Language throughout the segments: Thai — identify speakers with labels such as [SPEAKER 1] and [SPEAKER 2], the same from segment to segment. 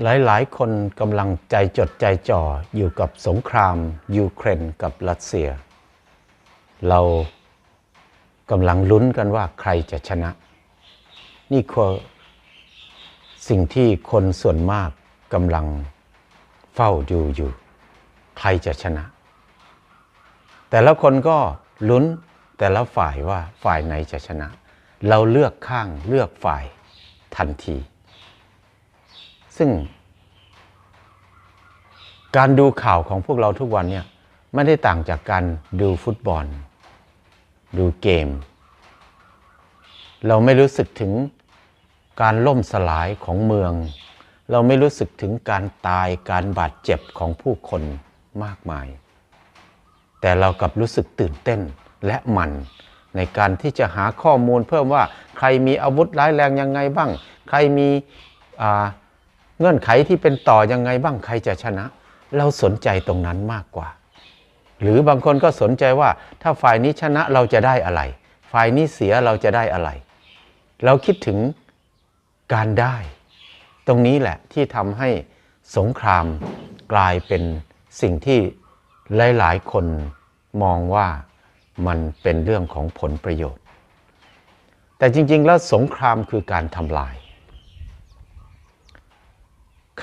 [SPEAKER 1] หลายๆ คนกำลังใจจดใจจ่ออยู่กับสงครามยูเครนกับรัสเซีย เรากำลังลุ้นกันว่าใครจะชนะ นี่คือสิ่งที่คนส่วนมากกำลังเฝ้าดูอยู่ ใครจะชนะ แต่ละคนก็ลุ้นแต่ละฝ่ายว่าฝ่ายไหนจะชนะ เราเลือกข้างเลือกฝ่ายทันที ซึ่ง การดูข่าวของพวกเราทุกวันเนี่ยไม่ได้ต่างจากการดูฟุตบอล ดูเกม เราไม่รู้สึกถึงการล่มสลายของเมือง เราไม่รู้สึกถึงการตายการบาดเจ็บของผู้คนมากมาย แต่เรากลับรู้สึกตื่นเต้นและมันในการที่จะหาข้อมูลเพิ่มว่าใครมีอาวุธร้ายแรงยังไงบ้าง ใครมีอ่า เงื่อนไขที่เป็นต่อยังไงบ้างใครจะชนะ เราสนใจตรงนั้นมากกว่า หรือบางคนก็สนใจว่าถ้าฝ่ายนี้ชนะเราจะได้อะไร ฝ่ายนี้เสียเราจะได้อะไร เราคิดถึงการได้ ตรงนี้แหละที่ทำให้สงครามกลายเป็นสิ่งที่หลายๆ คนมองว่ามันเป็นเรื่องของผลประโยชน์ แต่จริง ๆ แล้วสงครามคือการทำลาย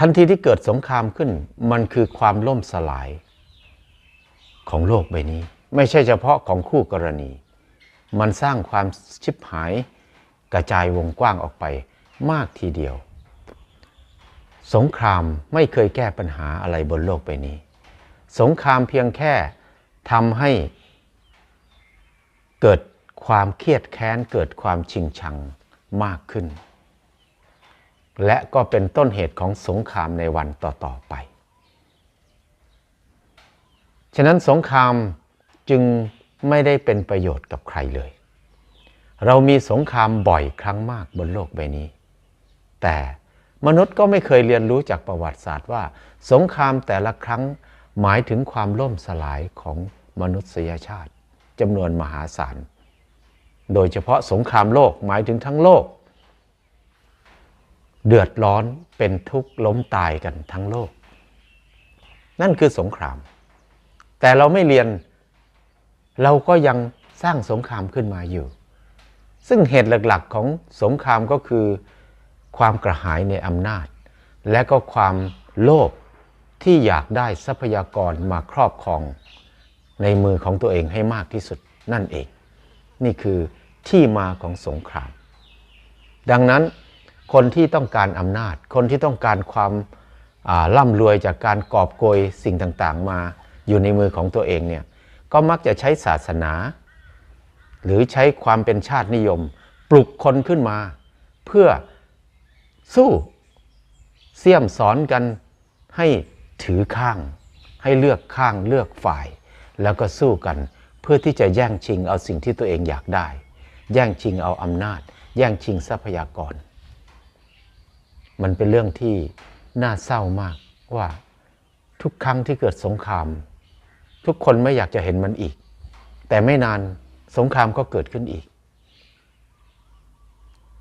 [SPEAKER 1] ทันทีที่เกิดสงครามขึ้น มันคือความล่มสลายของโลกใบนี้ ไม่ใช่เฉพาะของคู่กรณี มันสร้างความชิบหายกระจายวงกว้างออกไปมากทีเดียว สงครามไม่เคยแก้ปัญหาอะไรบนโลกใบนี้ สงครามเพียงแค่ทำให้เกิดความเครียดแค้นเกิดความชิงชังมากขึ้น และก็เป็นต้นเหตุของสงครามในวันต่อ ๆ ไป ฉะนั้นสงครามจึงไม่ได้เป็นประโยชน์กับใครเลย เรามีสงครามบ่อยครั้งมากบนโลกใบนี้ แต่มนุษย์ก็ไม่เคยเรียนรู้จากประวัติศาสตร์ว่า สงครามแต่ละครั้งหมายถึงความล่มสลายของมนุษยชาติจำนวนมหาศาล โดยเฉพาะสงครามโลกหมายถึงทั้งโลก เดือดร้อนเป็นทุกข์ล้มตายกันทั้งโลก นั่นคือสงคราม แต่เราไม่เรียน เราก็ยังสร้างสงครามขึ้นมาอยู่ ซึ่งเหตุหลักๆของสงครามก็คือ ความกระหายในอำนาจ และก็ความโลภที่อยากได้ทรัพยากรมาครอบครอง ในมือของตัวเองให้มากที่สุดนั่นเอง นี่คือที่มาของสงคราม ดังนั้น คนที่ต้องการอำนาจ คนที่ต้องการความร่ำรวยจากการกอบโกยสิ่งต่างๆ มาอยู่ในมือของตัวเองเนี่ยก็มักจะใช้ศาสนา หรือใช้ความเป็นชาตินิยม ปลุกคนขึ้นมา เพื่อสู้เสี่ยมสอนกันให้ถือข้าง ให้เลือกข้างเลือกฝ่าย แล้วก็สู้กัน เพื่อที่จะแย่งชิงเอาสิ่งที่ตัวเองอยากได้ แย่งชิงเอาอำนาจ แย่งชิงทรัพยากร มันเป็นเรื่องที่น่าเศร้ามากว่าทุกครั้งที่เกิดสงคราม ทุกคนไม่อยากจะเห็นมันอีก แต่ไม่นานสงครามก็เกิดขึ้นอีก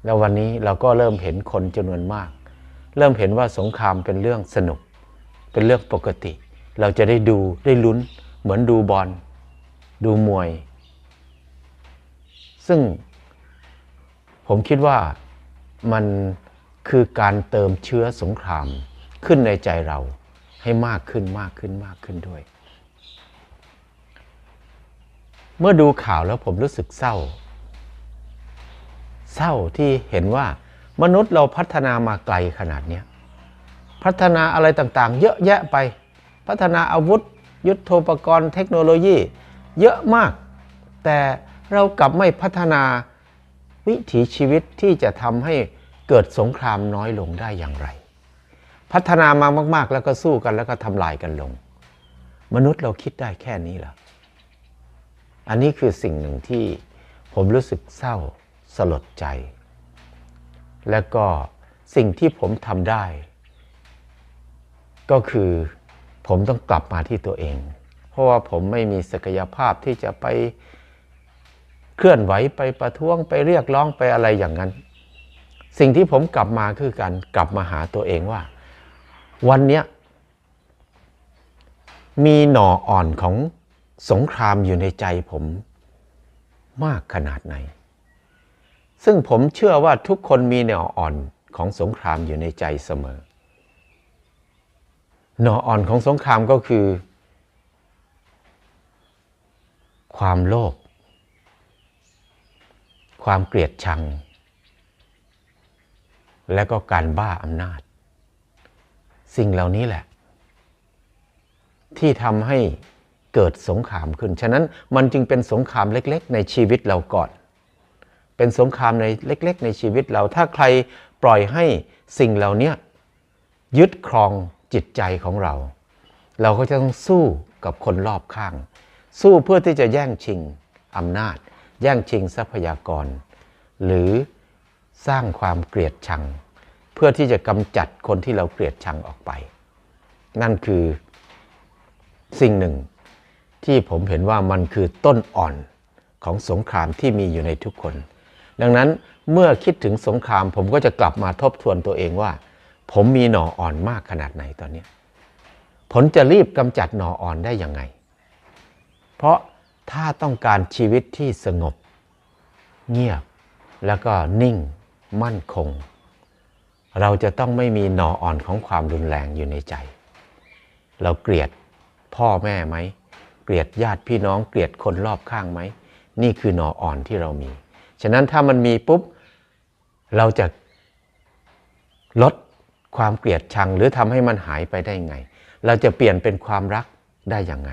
[SPEAKER 1] แล้ววันนี้เราก็เริ่มเห็นคนจำนวนมาก เริ่มเห็นว่าสงครามเป็นเรื่องสนุก เป็นเรื่องปกติ เราจะได้ดูได้ลุ้นเหมือนดูบอลดูมวย ซึ่งผมคิดว่ามัน คือการเติมเชื้อสงครามขึ้นในใจเราให้มากขึ้นมากขึ้นมากขึ้นด้วย เมื่อดูข่าวแล้วผมรู้สึกเศร้า เศร้าที่เห็นว่ามนุษย์เราพัฒนามาไกลขนาดนี้พัฒนาอะไรต่างๆ เยอะแยะไป พัฒนาอาวุธ ยุทโธปกรณ์ เทคโนโลยี เยอะมาก แต่เรากลับไม่พัฒนาวิถีชีวิตที่จะทำให้ เกิดสงครามน้อยลงได้อย่างไร พัฒนามามาก ๆ แล้วก็สู้กันแล้วก็ทำลายกันลง มนุษย์เราคิดได้แค่นี้เหรออันนี้คือสิ่งหนึ่งที่ผมรู้สึกเศร้าสลดใจ และก็สิ่งที่ผมทำได้ ก็คือผมต้องกลับมาที่ตัวเอง เพราะว่าผมไม่มีศักยภาพที่จะไปเคลื่อนไหวไปประท้วงไปเรียกร้องไปอะไรอย่างนั้น สิ่งที่ผมกลับมาคือการกลับมาหาตัวเองว่า วันนี้มีหน่ออ่อนของสงครามอยู่ในใจผมมากขนาดไหน ซึ่งผมเชื่อว่าทุกคนมีหน่ออ่อนของสงครามอยู่ในใจเสมอ หน่ออ่อนของสงครามก็คือ ความโลภความเกลียดชัง และก็การบ้าอำนาจ สิ่งเหล่านี้แหละ ที่ทำให้เกิดสงครามขึ้น ฉะนั้นมันจึงเป็นสงครามเล็ก ๆ ในชีวิตเราก่อน เป็นสงครามในเล็ก ๆ ในชีวิตเรา ถ้าใครปล่อยให้สิ่งเหล่านี้ยึดครองจิตใจของเรา เราก็จะต้องสู้กับคนรอบข้าง สู้เพื่อที่จะแย่งชิงอำนาจ แย่งชิงทรัพยากร หรือ สร้างความเกลียดชัง เพื่อที่จะกำจัดคนที่เราเกลียดชังออกไป นั่นคือสิ่งหนึ่งที่ผมเห็นว่ามันคือต้นอ่อนของสงครามที่มีอยู่ในทุกคน ดังนั้นเมื่อคิดถึงสงครามผมก็จะกลับมาทบทวนตัวเองว่า ผมมีหน่ออ่อนมากขนาดไหนตอนนี้ผลจะรีบกำจัดหน่ออ่อนได้ยังไง เพราะถ้าต้องการชีวิตที่สงบ เงียบแล้วก็นิ่ง มั่นคง เราจะต้องไม่มีหน่ออ่อนของความรุนแรงอยู่ในใจ เราเกลียดพ่อแม่ไหม เกลียดญาติพี่น้องเกลียดคนรอบข้างไหม นี่คือหน่ออ่อนที่เรามี ฉะนั้นถ้ามันมีปุ๊บ เราจะลดความเกลียดชังหรือทำให้มันหายไปได้ไง เราจะเปลี่ยนเป็นความรักได้ยังไง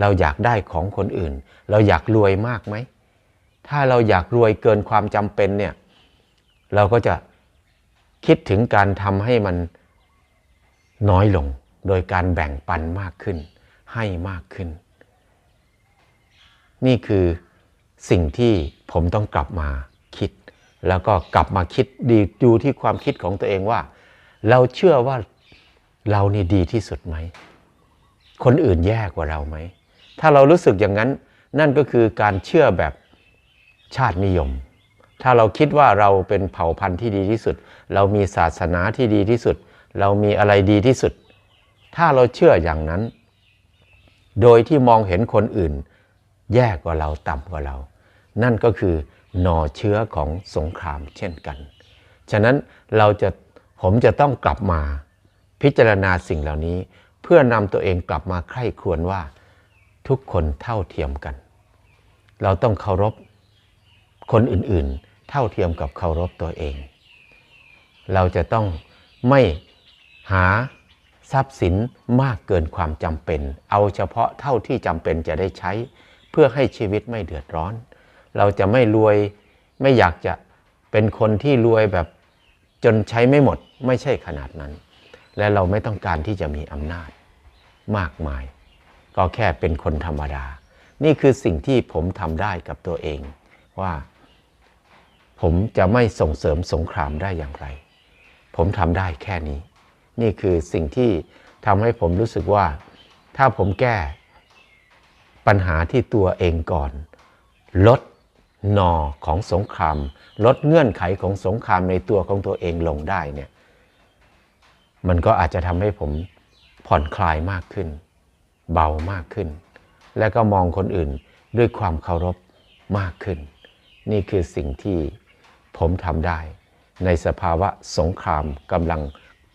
[SPEAKER 1] เราอยากได้ของคนอื่น เราอยากรวยมากไหม ถ้าเราอยากรวยเกินความจำเป็นเนี่ย เราก็จะคิดถึงการทำให้มันน้อยลง โดยการแบ่งปันมากขึ้น ให้มากขึ้น นี่คือสิ่งที่ผมต้องกลับมาคิด แล้วก็กลับมาคิดดีดูที่ความคิดของตัวเองว่า เราเชื่อว่าเรานี่ดีที่สุดไหม คนอื่นแย่กว่าเราไหม ถ้าเรารู้สึกอย่างนั้น นั่นก็คือการเชื่อแบบชาตินิยม ถ้าเราคิดว่าเราเป็นเผ่าพันธุ์ที่ดีที่สุด เรามีศาสนาที่ดีที่สุด เรามีอะไรดีที่สุด ถ้าเราเชื่ออย่างนั้น โดยที่มองเห็นคนอื่น แย่กว่าเราต่ำกว่าเรา นั่นก็คือหน่อเชื้อของสงครามเช่นกัน ฉะนั้นเราจะผมจะต้องกลับมาพิจารณาสิ่งเหล่านี้ เพื่อนำตัวเองกลับมาใคร่ครวญว่าทุกคนเท่าเทียมกัน เราต้องเคารพ คนอื่นๆ เท่าเทียมกับเคารพตัวเอง เราจะต้องไม่หาทรัพย์สินมากเกินความจำเป็น เอาเฉพาะเท่าที่จำเป็นจะได้ใช้ เพื่อให้ชีวิตไม่เดือดร้อน เราจะไม่รวยไม่อยากจะเป็นคนที่รวยแบบจนใช้ไม่หมดไม่ใช่ขนาดนั้น และเราไม่ต้องการที่จะมีอำนาจมากมาย ก็แค่เป็นคนธรรมดา นี่คือสิ่งที่ผมทำได้กับตัวเองว่า ผมจะไม่ส่งเสริมสงครามได้อย่างไร ผมทำได้แค่นี้ นี่คือสิ่งที่ทำให้ผมรู้สึกว่า ถ้าผมแก้ปัญหาที่ตัวเองก่อน ลดนอของสงคราม ลดเงื่อนไขของสงครามในตัวของตัวเองลงได้เนี่ยมันก็อาจจะทำให้ผมผ่อนคลายมากขึ้น เบามากขึ้น และก็มองคนอื่นด้วยความเคารพมากขึ้น นี่คือสิ่งที่ ผมทำได้ ในสภาวะสงครามกำลัง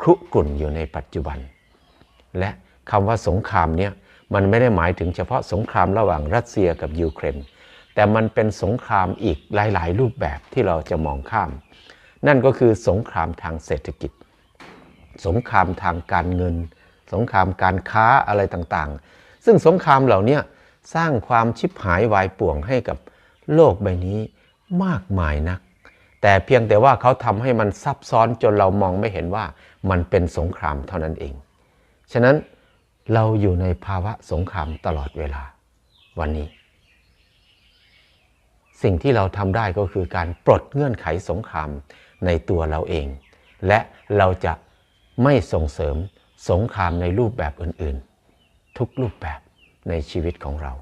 [SPEAKER 1] ครุกรุ่นอยู่ในปัจจุบัน และคำว่าสงครามเนี่ยมันไม่ได้หมายถึงเฉพาะสงครามระหว่างรัสเซียกับยูเครน แต่มันเป็นสงครามอีกหลาย ๆ รูปแบบที่เราจะมองข้าม นั่นก็คือสงครามทางเศรษฐกิจ สงครามทางการเงิน สงครามการค้าอะไรต่างๆ ซึ่งสงครามเหล่านี้สร้างความชิบหายวายป่วงให้กับโลกใบนี้มากมายนัก แต่เพียงแต่ว่าเขาทำให้มันซับซ้อนจนเรามองไม่เห็นว่ามันเป็นสงครามเท่านั้นเอง ฉะนั้นเราอยู่ในภาวะสงครามตลอดเวลาวันนี้ สิ่งที่เราทำได้ก็คือการปลดเงื่อนไขสงครามในตัวเราเอง และเราจะไม่ส่งเสริมสงครามในรูปแบบอื่นๆ ทุกรูปแบบในชีวิตของเรา